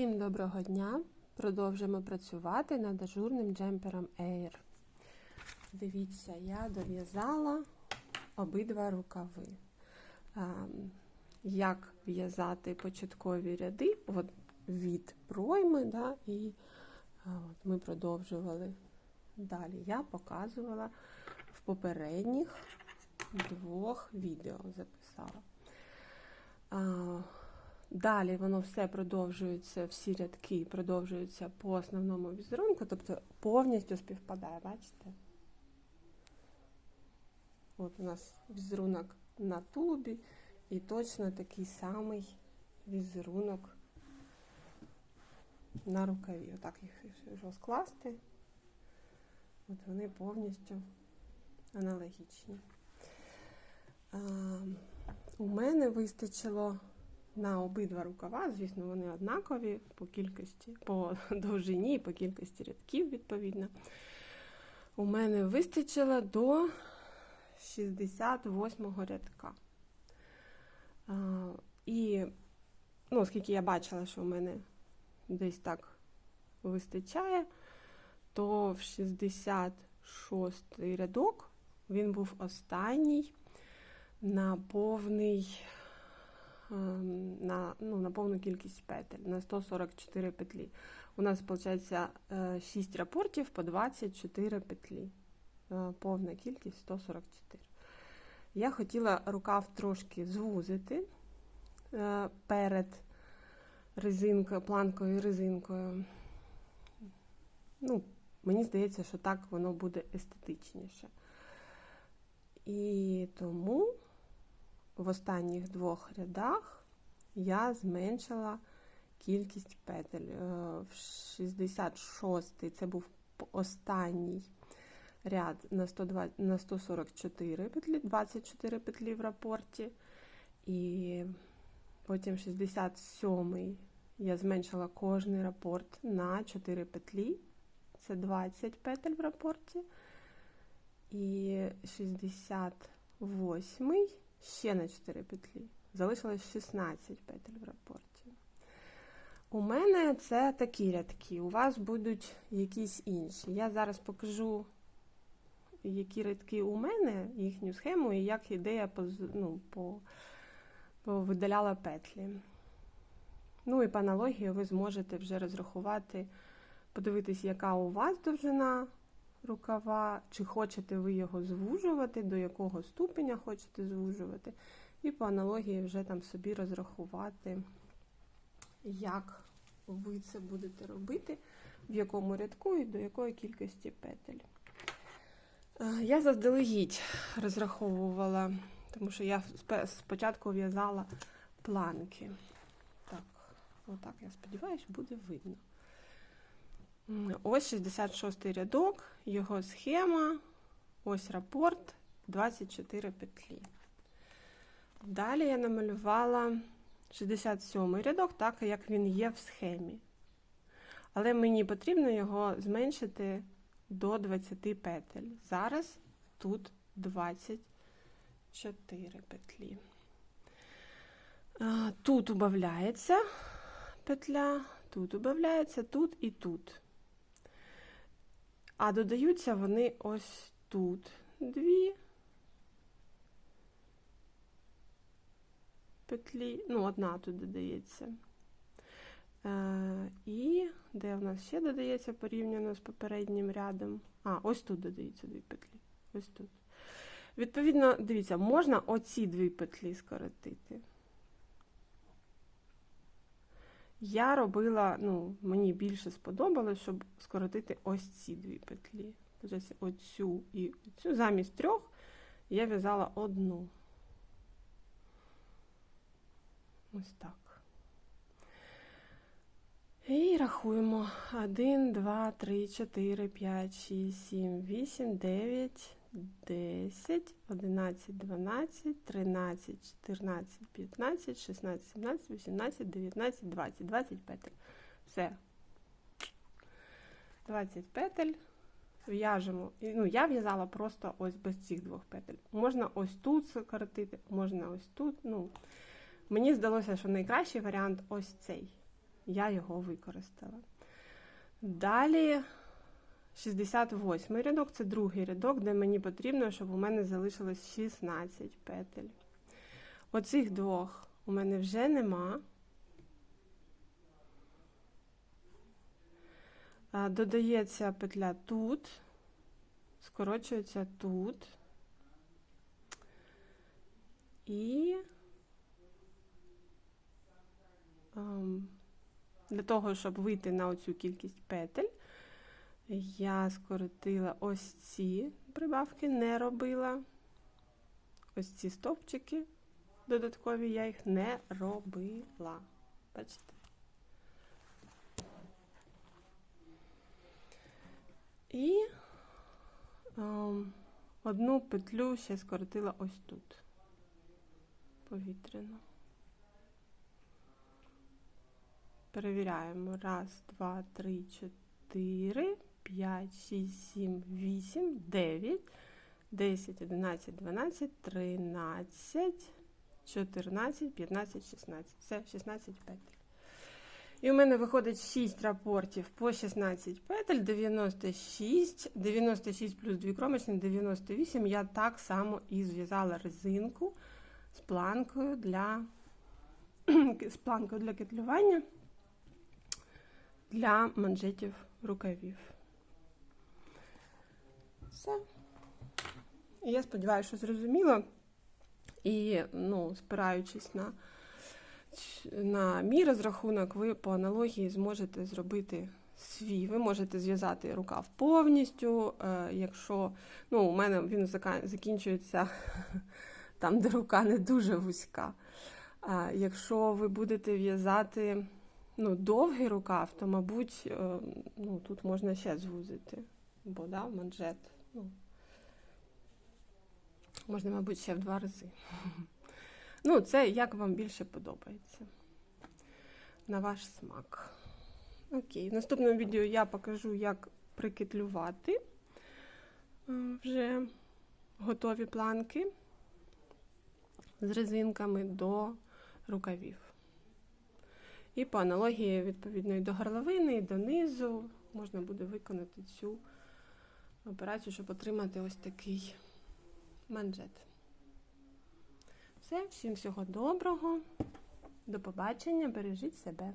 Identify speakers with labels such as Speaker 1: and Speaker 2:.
Speaker 1: Всім доброго дня! Продовжимо працювати над дежурним джемпером Air. Дивіться, я дов'язала обидва рукави. Як в'язати початкові ряди от, від пройми, да, і от, ми продовжували далі. Я показувала в попередніх двох відео записала. Далі воно все продовжується, всі рядки продовжуються по основному візерунку, тобто повністю співпадає, бачите? От у нас візерунок на тулубі і точно такий самий візерунок на рукаві. Отак їх розкласти. От вони повністю аналогічні. А, у мене вистачило на обидва рукава, звісно, вони однакові по кількості, по довжині по кількості рядків, відповідно. У мене вистачило до 68-го рядка. І, ну, оскільки я бачила, що в мене десь так вистачає, то в 66 й рядок він був останній на повний. Е, на ну, на повну кількість петель, на 144 петлі. У нас виходить е, 6 рапортів по 24 петлі. Е, повна кількість 144. Я хотіла рукав трошки звузити перед резинкою, планкою резинкою. Ну, Мені здається, що так воно буде естетичніше. І тому в останніх двох рядах я зменшила кількість петель. Е, в 66 це був останній ряд на на 144 петлі, 24 петлі в рапорті. І потім 67 я зменшила кожний рапорт на 4 петлі. Це 20 петель в рапорті. І 68 ще на 4 петлі. Залишилось 16 петель в рапорті. У мене це такі рядки, у вас будуть якісь інші. Я зараз покажу, які рядки у мене, їхню схему, і як ідея ну, по, ну, по, видаляла петлі. Ну і по аналогії ви зможете вже розрахувати, подивитись, яка у вас довжина рукава, чи хочете ви його звужувати, до якого ступеня хочете звужувати, і по аналогії вже там собі розрахувати, як ви це будете робити, в якому рядку і до якої кількості петель. Е, я заздалегідь розраховувала, тому що я спочатку в'язала планки. Так, отак, я сподіваюся, буде видно. Ось 66 рядок, його схема, ось рапорт, 24 петлі. Далі я намалювала 67 рядок, так як він є в схемі. Але мені потрібно його зменшити до 20 петель. Зараз тут 24 петлі. Тут убавляється петля, тут убавляється, тут і тут. А додаються вони ось тут дві петлі, ну, одна тут додається. Е, І де в нас ще додається порівняно з попереднім рядом? А, ось тут додаються дві петлі. Ось тут. Відповідно, дивіться, можна оці дві петлі скоротити. Я робила, ну, мені більше сподобалось, щоб скоротити ось ці дві петлі. Ось оцю і цю, Замість трьох я в'язала одну. Ось так. І рахуємо: 1, 2, 3, 4, 5, 6, 7, 8, 9. 10, 11, 12, 13, 14, 15, 16, 17, 18, 19, 20, 20 петель. Все. 20 петель. В'яжемо. Ну, я в'язала просто ось без цих двох петель. Можна ось тут сократити, можна ось тут. Ну, Мені здалося, що найкращий варіант ось цей. Я його використала. Далі. 68 рядок це другий рядок, де мені потрібно, щоб у мене залишилось 16 петель. Оцих двох у мене вже нема. Додається петля тут, скорочується тут. І ем, для того, щоб вийти на оцю кількість петель, я скоротила ось ці прибавки, не робила. Ось ці стовпчики додаткові я їх не робила. Бачите? І о, ем, одну петлю ще скоротила ось тут повітряно. Перевіряємо. Раз, два, три, чотири. 5, 6, 7, 8, 9, 10, 11, 12, 13, 14, 15, 16. Це 16 петель. І у мене виходить 6 рапортів по 16 петель, 96, 96 плюс 2 кромочні, 98. Я так само і зв'язала резинку з планкою для з планкою для кетлювання для манжетів рукавів. Все. І я сподіваюся, що зрозуміло. І, ну, спираючись на на мій розрахунок, ви по аналогії зможете зробити свій. Ви можете зв'язати рукав повністю. Е, якщо ну, у мене він закінчується там, де рука не дуже вузька. Е, якщо ви будете в'язати ну, довгий рукав, то, мабуть, е, ну, тут можна ще звузити, бо да, манжет. Ну, Можна, мабуть, ще в два рази. Ну, це як вам більше подобається. На ваш смак. Окей, в наступному відео я покажу, як прикитлювати е, вже готові планки з резинками до рукавів. І по аналогії, відповідно, і до горловини, і до низу можна буде виконати цю операцію, щоб отримати ось такий манжет. Все, всім всього доброго. До побачення, бережіть себе.